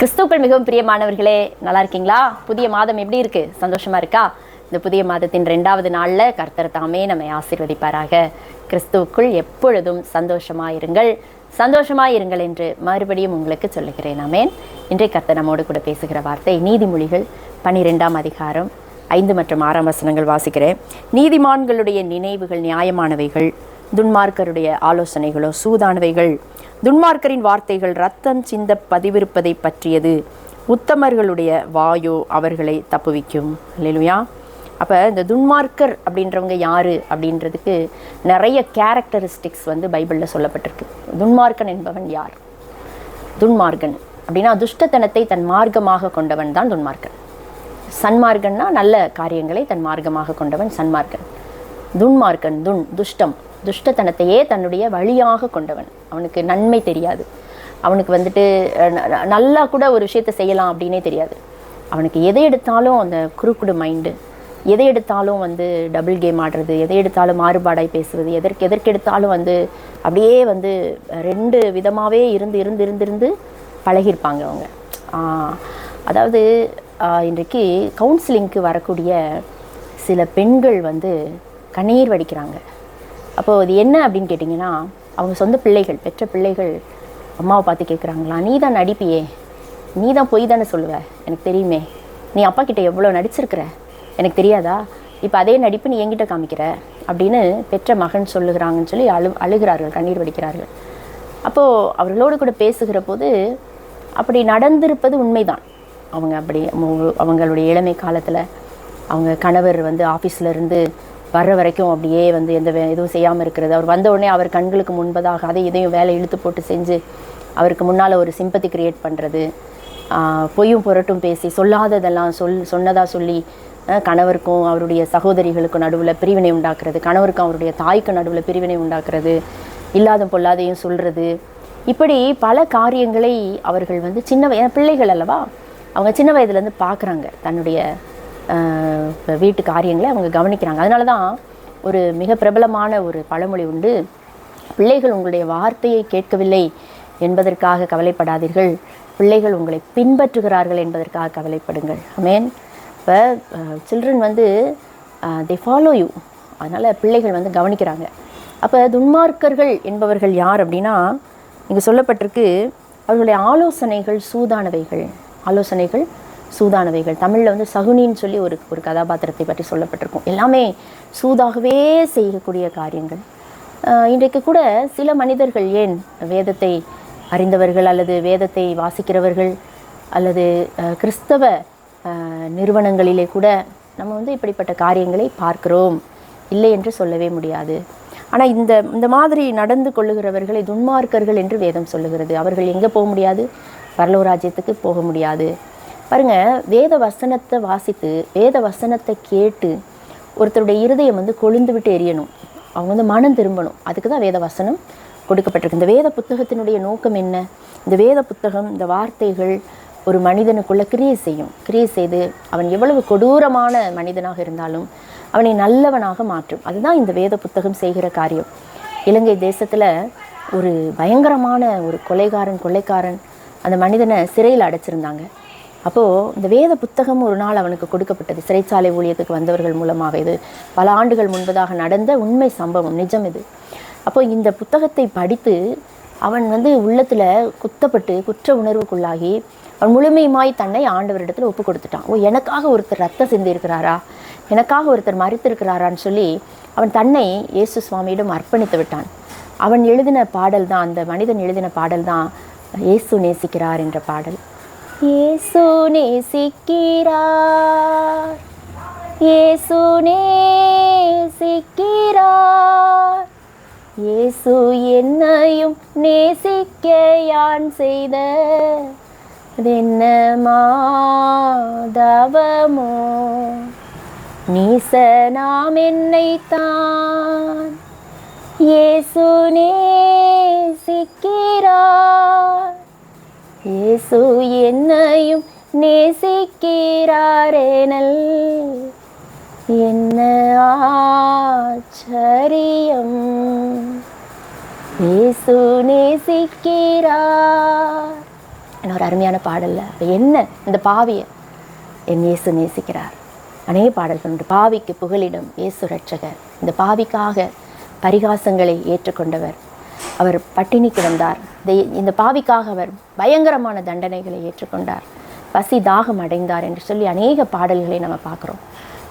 கிறிஸ்துக்கள் மிகவும் பிரியமானவர்களே நல்லா இருக்கீங்களா? புதிய மாதம் எப்படி இருக்கு? சந்தோஷமா இருக்கா? இந்த புதிய மாதத்தின் ரெண்டாவது நாளில் கர்த்தர் தாமே நம்மை ஆசீர்வதிப்பாராக. கிறிஸ்துவுக்குள் எப்பொழுதும் சந்தோஷமாயிருங்கள் சந்தோஷமாயிருங்கள் என்று மறுபடியும் உங்களுக்கு சொல்லுகிறேன். ஆமேன். இன்றைய கர்த்தர் நம்மோடு கூட பேசுகிற வார்த்தை நீதிமொழிகள் பனிரெண்டாம் அதிகாரம் ஐந்து மற்றும் ஆறாம் வசனங்கள் வாசிக்கிறேன். நீதிமான்களுடைய நினைவுகள் நியாயமானவைகள் துன்மார்க்கருடைய ஆலோசனைகளோ சூதானவைகள். துன்மார்க்கரின் வார்த்தைகள் ரத்தம் சிந்த பதிவிருப்பதை பற்றியது. உத்தமர்களுடைய வாயோ அவர்களை தப்புவிக்கும். இல்லையா அப்போ இந்த துன்மார்க்கர் அப்படின்றவங்க யார்? அப்படின்றதுக்கு நிறைய கேரக்டரிஸ்டிக்ஸ் வந்து பைபிளில் சொல்லப்பட்டிருக்கு. துன்மார்க்கன் என்பவன் யார்? துன்மார்க்கன். அப்படின்னா துஷ்டத்தனத்தை தன் மார்க்கமாக கொண்டவன் தான் துன்மார்க்கன். சன்மார்க்கன்னா நல்ல காரியங்களை தன் மார்க்கமாக கொண்டவன் சன்மார்க்கன். துன்மார்க்கன் துன் துஷ்டம். துஷ்டத்தனத்தையே தன்னுடைய வழியாக கொண்டவன். அவனுக்கு நன்மை தெரியாது. அவனுக்கு வந்துட்டு ந- ந- நல்லா கூட ஒரு விஷயத்தை செய்யலாம் அப்படின்னே தெரியாது. அவனுக்கு எதை எடுத்தாலும் அந்த குறுக்குடு மைண்டு எதை எடுத்தாலும் வந்து டபுள் கேம் ஆடுறது எதை எடுத்தாலும் மாறுபாடாய் பேசுவது எதற்கு எதற்கெடுத்தாலும் வந்து அப்படியே வந்து ரெண்டு விதமாகவே இருந்து இருந்து இருந்து இருந்து பழகியிருப்பாங்க அவங்க. அதாவது இன்றைக்கு கவுன்சிலிங்க்கு வரக்கூடிய சில பெண்கள் வந்து கண்ணீர் வடிக்கிறாங்க. அப்போது அது என்ன அப்படின்னு கேட்டிங்கன்னா அவங்க சொந்த பிள்ளைகள் பெற்ற பிள்ளைகள் அம்மாவை பார்த்து கேட்குறாங்களா நீ தான் நடிப்பியே. நீ தான் பொய் தானே சொல்லுவ. எனக்கு தெரியுமே. நீ அப்பா கிட்ட எவ்வளோ நடிச்சிருக்கிற? எனக்கு தெரியாதா? இப்போ அதே நடிப்பு நீ என்கிட்ட காமிக்கிற? அப்படின்னு பெற்ற மகன் சொல்லுகிறாங்கன்னு சொல்லி அழு அழுகிறார்கள் கண்ணீர் வடிக்கிறார்கள். அப்போது அவர்களோடு கூட பேசுகிற போது அப்படி நடந்திருப்பது உண்மைதான். அவங்க அப்படி அவங்களுடைய இளமை காலத்தில் அவங்க கணவர் வந்து ஆஃபீஸில் இருந்து வர்ற வரைக்கும் அப்படியே வந்து எந்த வே எதுவும் செய்யாமல் இருக்கிறது. அவர் வந்த உடனே அவர் கண்களுக்கு முன்பதாக அதை இதையும் வேலை இழுத்து போட்டு செஞ்சு அவருக்கு முன்னால் ஒரு சிம்பத்தி கிரியேட் பண்ணுறது பொய்யும் புரட்டும் பேசி சொல்லாததெல்லாம் சொல் சொன்னதாக சொல்லி கணவருக்கும் அவருடைய சகோதரிகளுக்கும் நடுவில் பிரிவினை உண்டாக்குறது கணவருக்கும் அவருடைய தாய்க்கு நடுவில் பிரிவினை உண்டாக்குறது இல்லாத பொல்லாதையும் சொல்கிறது இப்படி பல காரியங்களை அவர்கள் வந்து சின்ன வய பிள்ளைகள் அல்லவா? அவங்க சின்ன வயதுலேருந்து பார்க்குறாங்க தன்னுடைய வீட்டு காரியங்களை அவங்க கவனிக்கிறாங்க. அதனால தான் ஒரு மிக பிரபலமான ஒரு பழமொழி உண்டு பிள்ளைகள் உங்களுடைய வார்த்தையை கேட்கவில்லை என்பதற்காக கவலைப்படாதீர்கள். பிள்ளைகள் உங்களை பின்பற்றுகிறார்கள் என்பதற்காக கவலைப்படுங்கள். மீன் இப்போ சில்ட்ரன் வந்து தே ஃபாலோ யூ அதனால் பிள்ளைகள் வந்து கவனிக்கிறாங்க. அப்போ துன்மார்க்கர்கள் என்பவர்கள் யார் அப்படின்னா இங்கே சொல்லப்பட்டிருக்கு அவர்களுடைய ஆலோசனைகள் சூதானவைகள். ஆலோசனைகள் சூதானவைகள். தமிழில் வந்து சகுனின்னு சொல்லி ஒரு ஒரு கதாபாத்திரத்தை பற்றி சொல்லப்பட்டிருக்கும். எல்லாமே சூதாகவே செய்யக்கூடிய காரியங்கள். இன்றைக்கு கூட சில மனிதர்கள் ஏன் வேதத்தை அறிந்தவர்கள் அல்லது வேதத்தை வாசிக்கிறவர்கள் அல்லது கிறிஸ்தவ நிறுவனங்களிலே கூட நம்ம வந்து இப்படிப்பட்ட காரியங்களை பார்க்கிறோம். இல்லை என்று சொல்லவே முடியாது. ஆனால் இந்த இந்த மாதிரி நடந்து கொள்ளுகிறவர்களை துன்மார்க்கர்கள் என்று வேதம் சொல்லுகிறது. அவர்கள் எங்கே போக முடியாது? பரலோராஜ்யத்துக்கு போக முடியாது. பாருங்க வேத வசனத்தை வாசித்து வேத வசனத்தை கேட்டு ஒருத்தருடைய இருதயம் வந்து கொழுந்து விட்டு எரியணும். அவங்க வந்து மனம் திரும்பணும். அதுக்கு தான் வேத வசனம் கொடுக்கப்பட்டிருக்கு. இந்த வேத புத்தகத்தினுடைய நோக்கம் என்ன? இந்த வேத புத்தகம் இந்த வார்த்தைகள் ஒரு மனிதனுக்குள்ளே கிரியை செய்யும். கிரியை செய்து அவன் எவ்வளவு கொடூரமான மனிதனாக இருந்தாலும் அவனை நல்லவனாக மாற்றும். அதுதான் இந்த வேத புத்தகம் செய்கிற காரியம். இலங்கை தேசத்தில் ஒரு பயங்கரமான ஒரு கொலைகாரன் கொள்ளைக்காரன் அந்த மனிதனை சிறையில் அடைச்சிருந்தாங்க. அப்போது இந்த வேத புத்தகம் ஒரு நாள் அவனுக்கு கொடுக்கப்பட்டது. சிறைச்சாலை ஊழியத்துக்கு வந்தவர்கள் மூலமாக இது. பல ஆண்டுகள் முன்பதாக நடந்த உண்மை சம்பவம் நிஜம் இது. அப்போ இந்த புத்தகத்தை படித்து அவன் வந்து உள்ளத்தில் குத்தப்பட்டு குற்ற உணர்வுக்குள்ளாகி அவன் முழுமையுமாய் தன்னை ஆண்டவரிடத்தில் ஒப்பு கொடுத்துட்டான். ஓ எனக்காக ஒருத்தர் ரத்தம் சிந்திருக்கிறாரா எனக்காக ஒருத்தர் மறித்திருக்கிறாரான்னு சொல்லி அவன் தன்னை இயேசு சுவாமியிடம் அர்ப்பணித்து விட்டான். அவன் எழுதின பாடல் தான் அந்த மனிதன் எழுதின பாடல் தான் இயேசு நேசிக்கிறார் என்ற பாடல். இயேசு நேசிக்கிறார் இயேசு நேசிக்கிறார் இயேசு என்னையும் நேசிக்க யான் செய்த. என்ன மாதவமோ? நீசனாம் என்னைத்தான். இயேசு நேசிக்கிறார் இயேசு என்னையும் நேசிக்கிறாரேனல். என்ன ஆச்சரியம். இயேசு நேசிக்கிறார். ஒரு அருமையான பாடல்ல? என்ன இந்த பாவியை? என் இயேசு நேசிக்கிறார். அநேக பாடல்கள் உண்டு. பாவிக்கு புகலிடம் இயேசு ரட்சகர் இந்த பாவிக்காக பரிகாசங்களை ஏற்றுக்கொண்டவர். அவர் பட்டினி கிடந்தார் இந்த- பாவிக்காக அவர் பயங்கரமான தண்டனைகளை ஏற்றுக்கொண்டார். பசி தாகம் அடைந்தார் என்று சொல்லி அநேக பாடல்களை நம்ம பார்க்குறோம்.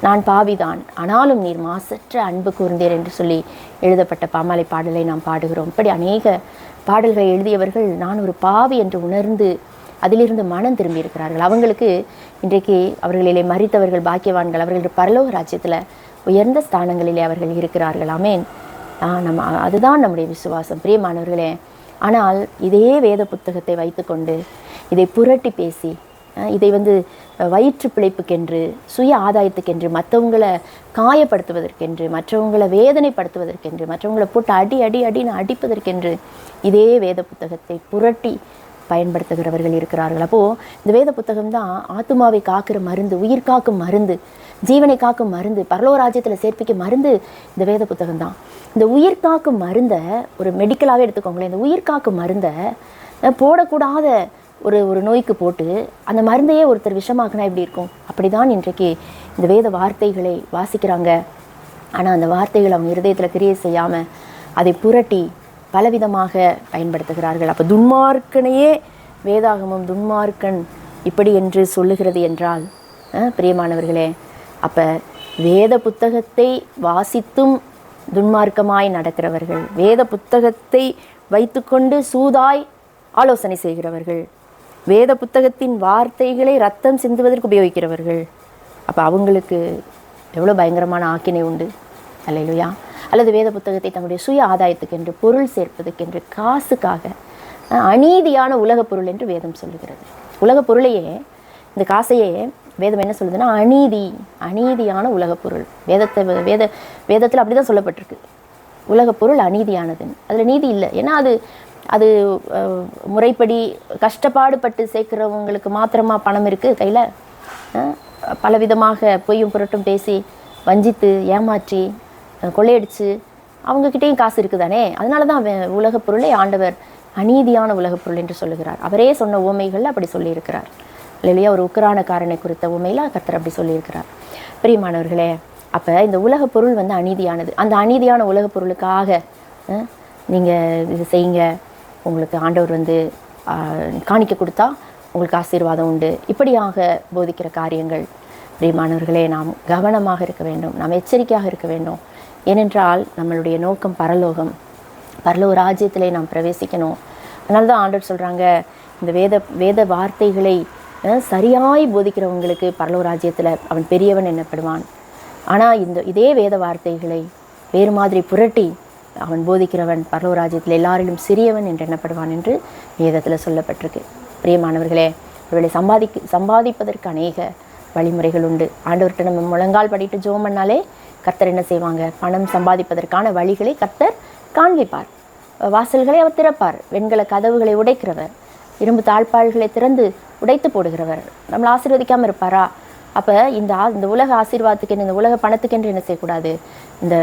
நான் பாவிதான் ஆனாலும் நீர் மாசற்ற அன்பு கூர்ந்தீர் என்று சொல்லி எழுதப்பட்ட பாமாலை பாடலை நாம் பாடுகிறோம். இப்படி அநேக பாடல்களை எழுதியவர்கள் நான் ஒரு பாவி என்று உணர்ந்து அதிலிருந்து மனம் திரும்பி இருக்கிறார்கள் அவங்களுக்கு இன்றைக்கு அவர்களிலே மறித்தவர்கள் பாக்கியவான்கள் அவர்கள் பரலோக ராஜ்யத்தில் உயர்ந்த ஸ்தானங்களிலே அவர்கள் இருக்கிறார்கள். ஆமேன். நம்ம அதுதான் நம்முடைய விசுவாசம் பிரியமானவர்களே. ஆனால் இதே வேத புத்தகத்தை வைத்துக்கொண்டு இதை புரட்டி பேசி இதை வந்து வயிற்று பிழைப்புக்கென்று சுய ஆதாயத்துக்கென்று மற்றவங்களை காயப்படுத்துவதற்கென்று மற்றவங்களை வேதனைப்படுத்துவதற்கென்று மற்றவங்களை போட்டு அடி அடி அடின்னு அடிப்பதற்கென்று இதே வேத புத்தகத்தை புரட்டி பயன்படுத்துகிறவர்கள் இருக்கிறார்கள். அப்போது இந்த வேத புத்தகம் தான் ஆத்துமாவை காக்கிற மருந்து உயிர் காக்கும் மருந்து ஜீவனை காக்கும் மருந்து பரலோராஜ்யத்தில் சேர்ப்பிக்க மருந்து இந்த வேத புத்தகம் தான். இந்த உயிர் காக்கும் மருந்தை ஒரு மெடிக்கலாகவே எடுத்துக்கோங்களேன். இந்த உயிர் காக்கும் மருந்தை போடக்கூடாத ஒரு ஒரு நோய்க்கு போட்டு அந்த மருந்தையே ஒருத்தர் விஷமாக்குனா எப்படி இருக்கும்? அப்படிதான் இன்றைக்கு இந்த வேத வார்த்தைகளை வாசிக்கிறாங்க. ஆனால் அந்த வார்த்தைகள் அவங்க இருதயத்தில் கிரியை செய்யாமல் அதை புரட்டி பலவிதமாக பயன்படுத்துகிறார்கள். அப்போ துன்மார்க்கனையே வேதாகமம் துன்மார்க்கன் இப்படி என்று சொல்லுகிறது என்றால் பிரியமானவர்களே அப்போ வேத புத்தகத்தை வாசித்தும் துன்மார்க்கமாய் நடக்கிறவர்கள் வேத புத்தகத்தை வைத்துக்கொண்டு சூதாய் ஆலோசனை செய்கிறவர்கள் வேத புத்தகத்தின் வார்த்தைகளை ரத்தம் சிந்துவதற்கு உபயோகிக்கிறவர்கள் அப்போ அவங்களுக்கு எவ்வளோ பயங்கரமான ஆக்கினை உண்டு? அல்லையா அல்லது வேத புத்தகத்தை தங்களுடைய சுய ஆதாயத்துக்கென்று பொருள் சேர்ப்பதற்கென்று காசுக்காக அநீதியான உலகப் பொருள் என்று வேதம் சொல்லுகிறது. உலகப் பொருளையே இந்த காசையே வேதம் என்ன சொல்லுதுன்னா அநீதி அநீதியான உலகப் பொருள். வேதத்தை வேத வேதத்தில் அப்படி தான் சொல்லப்பட்டிருக்கு. உலகப் பொருள் அநீதியானதுன்னு. அதில் நீதி இல்லை. ஏன்னா அது அது முறைப்படி முறைப்படி கஷ்டப்பாடுபட்டு சேர்க்குறவங்களுக்கு மாத்திரமா பணம் இருக்குது கையில். பலவிதமாக பொய்யும் புரட்டும் பேசி வஞ்சித்து ஏமாற்றி கொள்ளையடிச்சு அவங்கக்கிட்டேயும் காசு இருக்குதானே? அதனால தான் அவன் உலகப் பொருளை ஆண்டவர் அநீதியான உலகப் பொருள் என்று சொல்லுகிறார். அவரே சொன்ன உவமைகள் அப்படி சொல்லியிருக்கிறார். இல்லையா ஒரு உக்கரானக்காரனை குறித்த உண்மையில் கர்த்தர் அப்படி சொல்லியிருக்கிறார். பிரியமானவர்களே அப்போ இந்த உலகப் பொருள் வந்து அநீதியானது. அந்த அநீதியான உலகப் பொருளுக்காக நீங்கள் இது செய்யுங்க. உங்களுக்கு ஆண்டவர் வந்து காணிக்க கொடுத்தா உங்களுக்கு ஆசீர்வாதம் உண்டு. இப்படியாக போதிக்கிற காரியங்கள். பிரியமானவர்களே நாம் கவனமாக இருக்க வேண்டும். நாம் எச்சரிக்கையாக இருக்க வேண்டும். ஏனென்றால் நம்மளுடைய நோக்கம் பரலோகம். பரலோக ராஜ்யத்திலே நாம் பிரவேசிக்கணும். அதனால தான் ஆண்டவர் சொல்கிறாங்க இந்த வேத வேத வார்த்தைகளை சரியாய் போதிக்கிறவங்களுக்கு பரலோ ராஜ்யத்தில் அவன் பெரியவன் என்னப்படுவான். ஆனால் இந்த இதே வேத வார்த்தைகளை வேறு மாதிரி புரட்டி அவன் போதிக்கிறவன் பரலோ ராஜ்யத்தில் எல்லாரிலும் சிறியவன் என்று எண்ணப்படுவான் என்று வேதத்தில் சொல்லப்பட்டிருக்கு. பிரியமானவர்களே இவர்களை சம்பாதிக்க சம்பாதிப்பதற்கு அநேக வழிமுறைகள் உண்டு. ஆண்டவர்கிட்ட நம்ம முழங்கால் படிட்டு ஜோம் பண்ணாலே கர்த்தர் என்ன செய்வாங்க? பணம் சம்பாதிப்பதற்கான வழிகளை கர்த்தர் காண்பிப்பார். வாசல்களை அவர் திறப்பார். வெண்கல கதவுகளை உடைக்கிறவர். இரும்பு தாழ்பாள்களை திறந்து உடைத்து போடுகிறவர். நம்மளை ஆசீர்வதிக்காமல் இருப்பாரா? அப்போ இந்த ஆ இந்த உலக ஆசீர்வாதத்துக்கென்று இந்த உலக பணத்துக்கென்று என்ன செய்யக்கூடாது? இந்த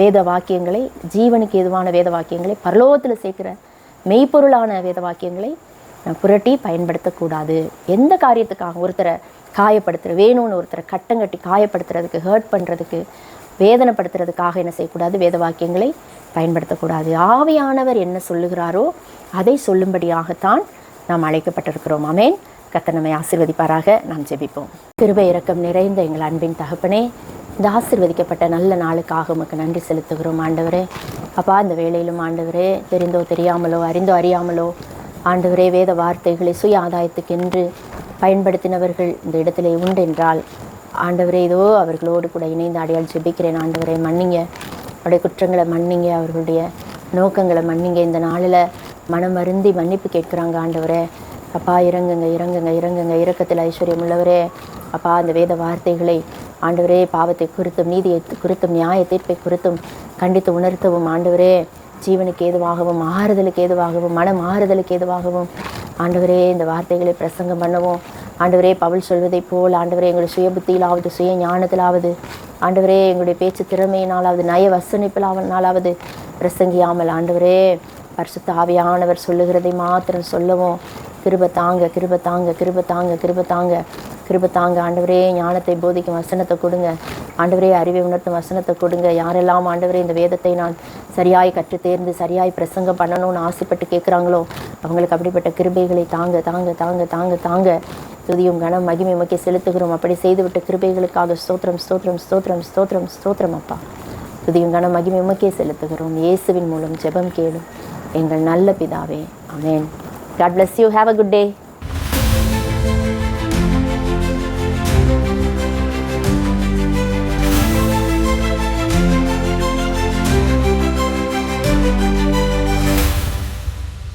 வேத வாக்கியங்களை ஜீவனுக்கு எதுவான வேத வாக்கியங்களை பரலோகத்தில் சேர்க்கிற மெய்ப்பொருளான வேத வாக்கியங்களை புரட்டி பயன்படுத்தக்கூடாது. எந்த காரியத்துக்காக ஒருத்தரை காயப்படுத்துகிற வேணும்னு ஒருத்தரை கட்டம் கட்டி காயப்படுத்துறதுக்கு ஹர்ட் பண்ணுறதுக்கு வேதனைப்படுத்துறதுக்காக என்ன செய்யக்கூடாது? வேத வாக்கியங்களை பயன்படுத்தக்கூடாது. ஆவியானவர் என்ன சொல்லுகிறாரோ அதை சொல்லும்படியாகத்தான் நாம் அழைக்கப்பட்டிருக்கிறோம். அமேன் கர்த்தர் நம்மை நாம் ஜெபிப்போம். கிருபை இரக்கம் நிறைந்த எங்கள் அன்பின் தகப்பனே இந்த ஆசிர்வதிக்கப்பட்ட நல்ல நாளுக்காக உமக்கு நன்றி செலுத்துகிறோம். ஆண்டவரே அப்பா இந்த வேலையிலும் ஆண்டவரே தெரிந்தோ தெரியாமலோ அறிந்தோ அறியாமலோ ஆண்டவரே வேத வார்த்தைகளை சுய ஆதாயத்துக்கென்று பயன்படுத்தினவர்கள் இந்த இடத்திலே உண்டென்றால் ஆண்டவரே இதோ அவர்களோடு கூட இணைந்து அடையாள் ஜெபிக்கிறேன். ஆண்டவரே மன்னிங்க. அவருடைய குற்றங்களை மன்னிங்க. அவர்களுடைய நோக்கங்களை மன்னிங்க. இந்த நாளில் மனம் வருந்தி மன்னிப்பு கேட்குறாங்க ஆண்டவரே. அப்பா இறங்குங்க இறங்குங்க இறங்குங்க. இரக்கத்தில் ஐஸ்வர்யம் உள்ளவரே அப்பா அந்த வேத வார்த்தைகளை ஆண்டவரே பாவத்தை குறித்தும் நீதியை குறித்தும் நியாய தீர்ப்பை குறித்தும் கண்டித்து உணர்த்தவும் ஆண்டவரே. ஜீவனுக்கு ஏதுவாகவும் ஆறுதலுக்கு ஏதுவாகவும் மனம் ஆறுதலுக்கு ஏதுவாகவும் ஆண்டவரே இந்த வார்த்தைகளை பிரசங்கம் பண்ணவும். ஆண்டவரே பவுல் சொல்வதைப் போல் ஆண்டவரே எங்களுடைய சுய புத்தியிலாவது சுய ஞானத்திலாவது ஆண்டவரே எங்களுடைய பேச்சு திறமையினாலாவது நய வசனிப்பிலாவது பிரசங்கியாமல் ஆண்டவரே பரிசுத்த ஆவியானவர் சொல்லுகிறதை மாத்திரம் சொல்லவும். கிருப தாங்க கிருப தாங்க கிருப தாங்க கிருப தாங்க கிருப தாங்க. ஆண்டவரே ஞானத்தை போதிக்கும் வசனத்தை கொடுங்க. ஆண்டவரே அறிவை உணர்த்தும் வசனத்தை கொடுங்க. யாரெல்லாம் ஆண்டவரே இந்த வேதத்தை நான் சரியாய் கற்று தேர்ந்து சரியாய் பிரசங்கம் பண்ணணும்னு ஆசைப்பட்டு கேட்குறாங்களோ அவங்களுக்கு அப்படிப்பட்ட கிருபைகளை தாங்க தாங்க தாங்க தாங்க தாங்க. துதியும் கனம் மகிமை உமக்கே செலுத்துகிறோம். அப்படி செய்துவிட்ட கிருபைகளுக்காக ஸ்தோத்திரம் ஸ்தோத்திரம் ஸ்தோத்திரம் ஸ்தோத்திரம் ஸ்தோத்திரம் அப்பா. துதியும் கனம் மகிமை உமக்கே செலுத்துகிறோம். இயேசுவின் மூலம் ஜெபம் கேளும் எங்கள் நல்ல பிதாவே. Amen God bless you have a good day